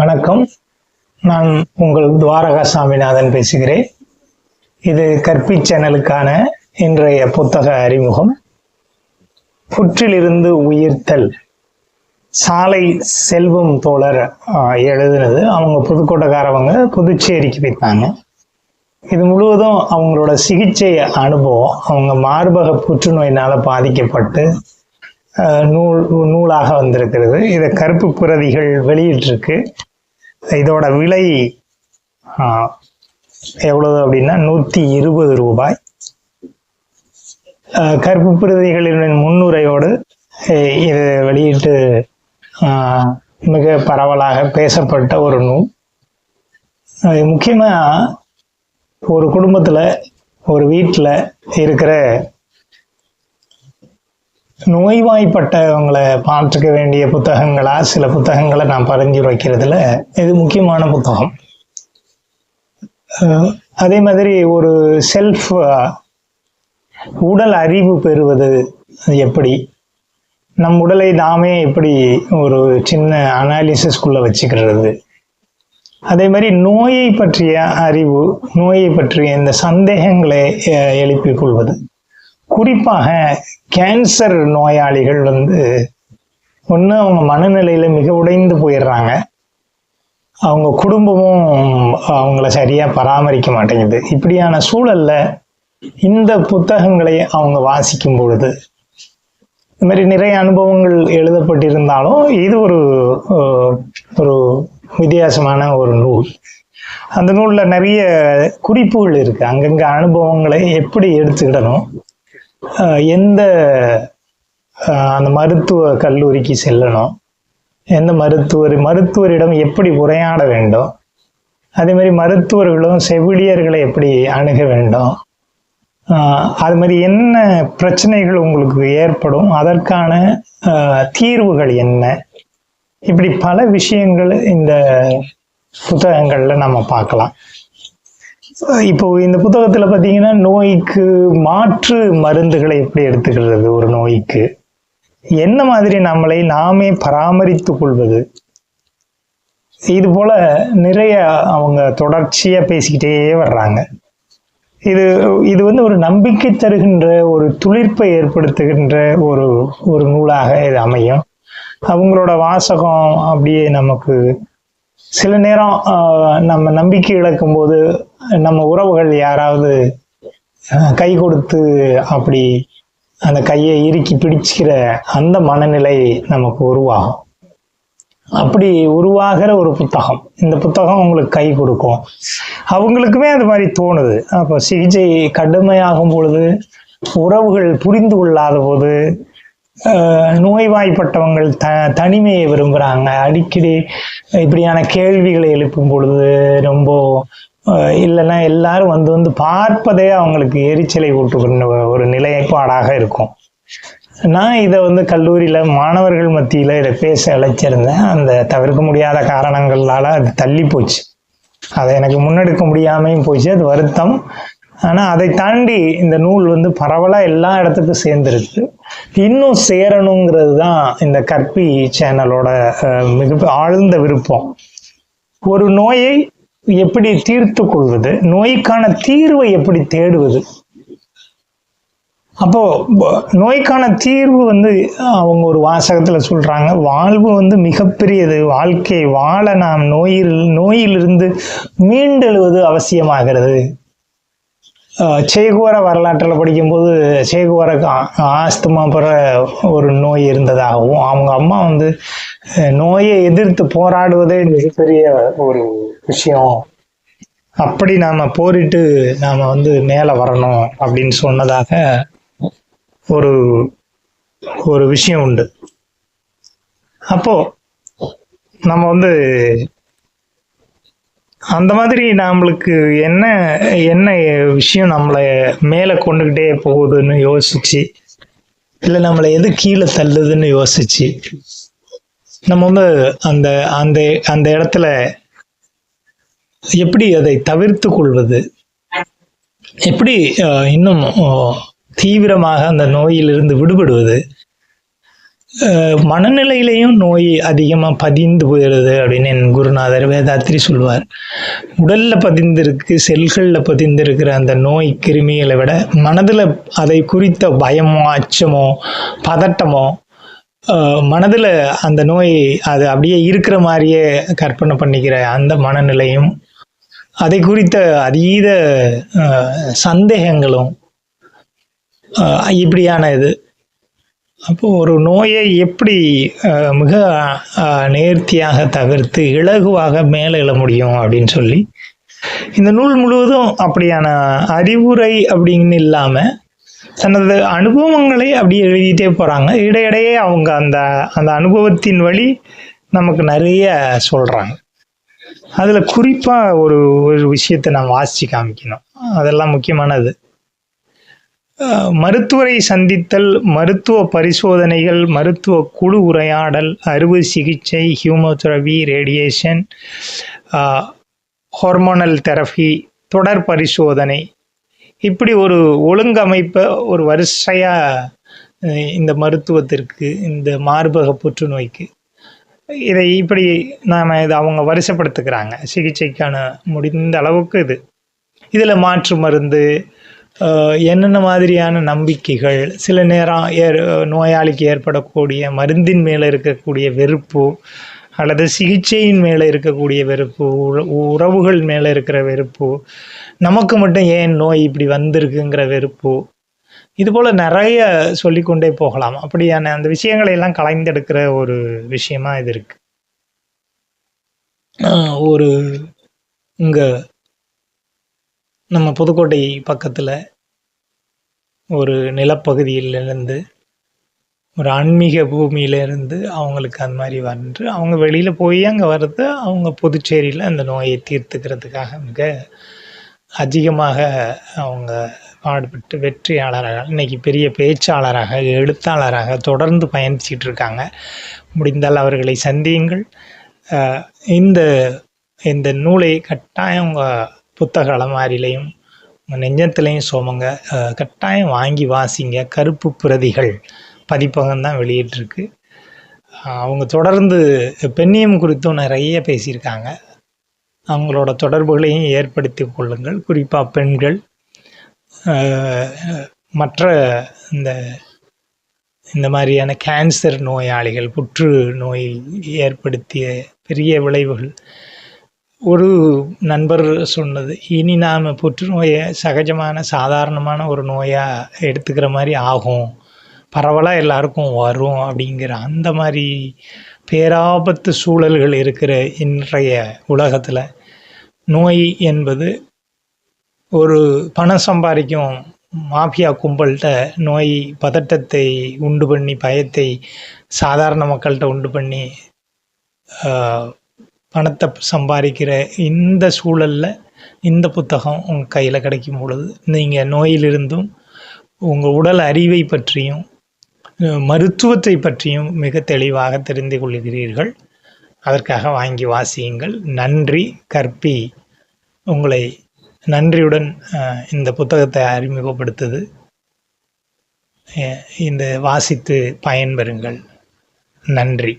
வணக்கம். நான் உங்கள் துவாரகா சாமிநாதன் பேசுகிறேன். இது கற்பி சேனலுக்கான இன்றைய புத்தக அறிமுகம். புற்றிலிருந்து உயிர்த்தல். சாலை செல்வம் தோழர் எழுதுனது. அவங்க புதுக்கோட்டைக்காரவங்க புதுச்சேரிக்கு போயிருந்தாங்க இது முழுவதும் அவங்களோட சிகிச்சை அனுபவம் அவங்க மார்பக புற்றுநோயினால் பாதிக்கப்பட்டு நூல் நூலாக வந்திருக்கிறது. இதை கருப்பு பிரதிகள் வெளியிட்டிருக்கு. இதோட விலை எவ்வளவு அப்படின்னா நூற்றி இருபது ரூபாய். கருப்பு பிரதிகளின் முன்னுரையோடு இது வெளியிட்டு மிக பரவலாக பேசப்பட்ட ஒரு நூல். அது முக்கியமாக ஒரு குடும்பத்தில் ஒரு வீட்டில் இருக்கிற நோய்வாய்ப்பட்டவங்களை பார்த்துக்க வேண்டிய புத்தகங்களா? சில புத்தகங்களை நான் பரிந்துரைக்கிறதுல இது முக்கியமான புத்தகம். அதே மாதிரி ஒரு செல்ஃப் உடல் அறிவு பெறுவது எப்படி? நம் உடலை நாமே எப்படி ஒரு சின்ன அனாலிசிஸ்குள்ளே வச்சுக்கிறது? அதே மாதிரி நோயை பற்றிய அறிவு நோயை பற்றிய இந்த சந்தேகங்களை எழுப்பிக் கொள்வது. குறிப்பாக கேன்சர் நோயாளிகள் வந்து ஒன்று அவங்க மனநிலையில மிக உடைந்து போயிடுறாங்க. அவங்க குடும்பமும் அவங்கள சரியா பராமரிக்க மாட்டேங்குது. இப்படியான சூழல்ல இந்த புத்தகங்களை அவங்க வாசிக்கும் பொழுது இந்த மாதிரி நிறைய அனுபவங்கள் எழுதப்பட்டிருந்தாலும் இது ஒரு ஒரு வித்தியாசமான ஒரு நூல். அந்த நூல்ல நிறைய குறிப்புகள் இருக்கு. அங்கங்க அனுபவங்களை எப்படி எடுத்துக்கிடணும் எந்த அந்த மருத்துவ கல்லூரிக்கு செல்லணும்? எந்த மருத்துவர் மருத்துவரிடம் எப்படி உரையாட வேண்டும்? அதே மாதிரி மருத்துவர்களும் செவிலியர்களை எப்படி அணுக வேண்டும்? அது மாதிரி என்ன பிரச்சனைகள் உங்களுக்கு ஏற்படும்? அதற்கான தீர்வுகள் என்ன? இப்படி பல விஷயங்கள் இந்த புத்தகங்களில் நம்ம பார்க்கலாம். இப்போ இந்த புத்தகத்துல பார்த்தீங்கன்னா நோய்க்கு மாற்று மருந்துகளை எப்படி எடுத்துக்கிறது? ஒரு நோய்க்கு. என்ன மாதிரி நம்மளை நாமே பராமரித்துக் கொள்வது? இது போல நிறைய அவங்க தொடர்ச்சியா பேசிக்கிட்டே வர்றாங்க. இது இது வந்து ஒரு நம்பிக்கை தருகின்ற ஒரு துளிர்ப்பை ஏற்படுத்துகின்ற ஒரு ஒரு நூலாக இது அமையும். அவங்களோட வாசகம் அப்படியே நமக்கு சில நேரம் நம்ம நம்பிக்கை இழக்கும் போது நம்ம உறவுகள் யாராவது கை கொடுத்து அப்படி அந்த கையை இறுக்கி பிடிச்சிக்கிற அந்த மனநிலை நமக்கு உருவாகும். அப்படி உருவாகிற ஒரு புத்தகம். இந்த புத்தகம் உங்களுக்கு கை கொடுக்கும். அவங்களுக்குமே அது மாதிரி தோணுது. அப்போ சிகிச்சை கடுமையாகும் பொழுது உறவுகள் புரிந்து கொள்ளாத போது நோய்வாய்ப்பட்டவங்கள் த தனிமையை விரும்புகிறாங்க அடிக்கடி இப்படியான கேள்விகளை எழுப்பும் பொழுது ரொம்ப இல்லைன்னா எல்லாரும் வந்து வந்து பார்ப்பதே அவங்களுக்கு எரிச்சலை ஊட்டுகின்ற ஒரு நிலைப்பாடாக இருக்கும். நான் இதை வந்து கல்லூரியில் மாணவர்கள் மத்தியில் இதை பேச அழைச்சிருந்தேன். அந்த தவிர்க்க முடியாத காரணங்களால் அது தள்ளி போச்சு. அதை எனக்கு முன்னெடுக்க முடியாமையும் போச்சு. அது வருத்தம். ஆனால் அதை தாண்டி இந்த நூல் வந்து பரவலாக எல்லா இடத்துக்கும் சேர்ந்துருக்கு. இன்னும் சேரணுங்கிறது தான் இந்த கற்பி சேனலோட மிக ஆழ்ந்த விருப்பம். ஒரு நோயை எப்படி தீர்த்து கொள்வது? நோய்க்கான தீர்வை எப்படி தேடுவது? அப்போ நோய்க்கான தீர்வு வந்து அவங்க ஒரு வாசகத்துல சொல்றாங்க வாழ்வு வந்து மிகப்பெரியது. வாழ்க்கை வாழ நாம் நோயில் நோயிலிருந்து மீண்டெழுவது அவசியமாகிறது. சேகுவர வரலாற்றில் படிக்கும்போது சேகுவரக்கு ஆஸ்துமா பெற ஒரு நோய் இருந்ததாகவும் அவங்க அம்மா வந்து நோயை எதிர்த்து போராடுவதே மிகப்பெரிய ஒரு விஷயம். அப்படி நாம் போரிட்டு நாம் வந்து மேலே வரணும் அப்படின்னு சொன்னதாக ஒரு ஒரு விஷயம் உண்டு. அப்போது நம்ம வந்து அந்த மாதிரி நம்மளுக்கு என்ன என்ன விஷயம் நம்மளை மேலே கொண்டுக்கிட்டே போகுதுன்னு யோசிச்சு இல்லை நம்மளை எது கீழே தள்ளுதுன்னு யோசிச்சு நம்ம வந்து அந்த அந்த அந்த இடத்துல எப்படி அதை தவிர்த்து கொள்வது? எப்படி இன்னும் தீவிரமாக அந்த நோயிலிருந்து விடுபடுவது? மனநிலையிலையும் நோய் அதிகமாக பதிந்து போயிடுது அப்படின்னு என் குருநாதர் வேதாத்திரி சொல்லுவார் உடலில் பதிந்திருக்கு செல்களில் பதிந்திருக்கிற அந்த நோய் கிருமிகளை விட மனதில் அதை குறித்த பயமோ அச்சமோ பதட்டமோ மனதில் அந்த நோய் அது அப்படியே இருக்கிற மாதிரியே கற்பனை பண்ணிக்கிற அந்த மனநிலையும் அதை குறித்த அதீத சந்தேகங்களும் இப்படியான இது. அப்போது ஒரு நோயை எப்படி மிக நேர்த்தியாக தவிர்த்து இலகுவாக மேலே எழ முடியும் அப்படின்னு சொல்லி இந்த நூல் முழுவதும் அப்படியான அறிவுரை அப்படின்னு இல்லாமல் தனது அனுபவங்களை அப்படியே எழுதிட்டே போகிறாங்க இடையிடையே அவங்க அந்த அந்த அனுபவத்தின் வழி நமக்கு நிறைய சொல்கிறாங்க அதில் குறிப்பாக ஒரு ஒரு விஷயத்தை நான் வாசித்து காமிக்கணும். அதெல்லாம் முக்கியமானது. மருத்துவரை சந்தித்தல் மருத்துவ பரிசோதனைகள் மருத்துவ குழு உரையாடல் அறுவை சிகிச்சை ஹியூமோதெரபி ரேடியேஷன் ஹார்மோனல் தெரபி தொடர் பரிசோதனை. இப்படி ஒரு ஒழுங்கமைப்பை ஒரு வரிசையாக இந்த மருத்துவத்திற்கு இந்த மார்பக புற்றுநோய்க்கு. இதை இப்படி நாம் இதை அவங்க வரிசைப்படுத்துக்கிறாங்க சிகிச்சைக்கான முடிந்த அளவுக்கு இது. இதில் மாற்று மருந்து என்னென்ன மாதிரியான நம்பிக்கைகள் சில நேரம் ஏற் நோயாளிக்கு ஏற்படக்கூடிய மருந்தின் மேலே இருக்கக்கூடிய வெறுப்பு அல்லது சிகிச்சையின் மேலே இருக்கக்கூடிய வெறுப்பு உறவுகள் மேலே இருக்கிற வெறுப்பு நமக்கு மட்டும் ஏன் நோய் இப்படி வந்திருக்குங்கிற வெறுப்பு இது போல் நிறைய சொல்லிக்கொண்டே போகலாம். அப்படியான அந்த விஷயங்களை எல்லாம் கலைந்தெடுக்கிற ஒரு விஷயமா இது இருக்கு. ஒரு இங்கே நம்ம புதுக்கோட்டை பக்கத்தில் ஒரு நிலப்பகுதியிலிருந்து ஒரு ஆன்மீக பூமியிலேருந்து அவங்களுக்கு அந்த மாதிரி வந்து அவங்க வெளியில் போய் அங்கே வர்றது அவங்க புதுச்சேரியில் அந்த நோயை தீர்த்துக்கிறதுக்காக மிக அதிகமாக அவங்க பாடுபட்டு வெற்றியாளராக இன்றைக்கி பெரிய பேச்சாளராக எழுத்தாளராக தொடர்ந்து பயணிச்சிட்டு இருக்காங்க. முடிந்தால் அவர்களை சந்தியுங்கள். இந்த இந்த நூலை கட்டாயம் உங்கள் புத்தக அலமாரிலையும் நெஞ்சத்துலேயும் சோமங்க கட்டாயம் வாங்கி வாசிங்க. கருப்பு பிரதிகள் பதிப்பகம் தான் வெளியிட்டிருக்கு அவங்க தொடர்ந்து பெண்ணியம் குறித்தும் நிறைய பேசியிருக்காங்க. அவங்களோட தொடர்புகளையும் ஏற்படுத்தி கொள்ளுங்கள். குறிப்பாக பெண்கள் மற்ற இந்த இந்த மாதிரியான கேன்சர் நோயாளிகள் புற்று நோய் ஏற்படுத்திய பெரிய விளைவுகள் ஒரு நண்பர் சொன்னது இனி நாம் புற்றுநோயை சகஜமான சாதாரணமான ஒரு நோயாக எடுத்துக்கிற மாதிரி ஆகும். பரவலாக எல்லாருக்கும் வரும். அப்படிங்கிற அந்த மாதிரி பேராபத்து சூழல்கள் இருக்கிற இன்றைய உலகத்தில் நோய் என்பது ஒரு பணம் சம்பாதிக்கும் மாஃபியா கும்பல்கிட்ட நோய் பதட்டத்தை உண்டு பண்ணி பயத்தை சாதாரண மக்கள்கிட்ட உண்டு பண்ணி பணத்தை சம்பாதிக்கிற இந்த சூழலில் இந்த புத்தகம் உங்கள் கையில் கிடைக்கும் பொழுது நீங்கள் நோயிலிருந்தும் உங்கள் உடல் அறிவை பற்றியும் மருத்துவத்தை பற்றியும் மிக தெளிவாக தெரிந்து கொள்கிறீர்கள். அதற்காக வாங்கி வாசியுங்கள். நன்றி கற்பி. உங்களை நன்றியுடன் இந்த புத்தகத்தை அறிமுகப்படுத்துது. இந்த வாசித்து பயன்பெறுங்கள். நன்றி.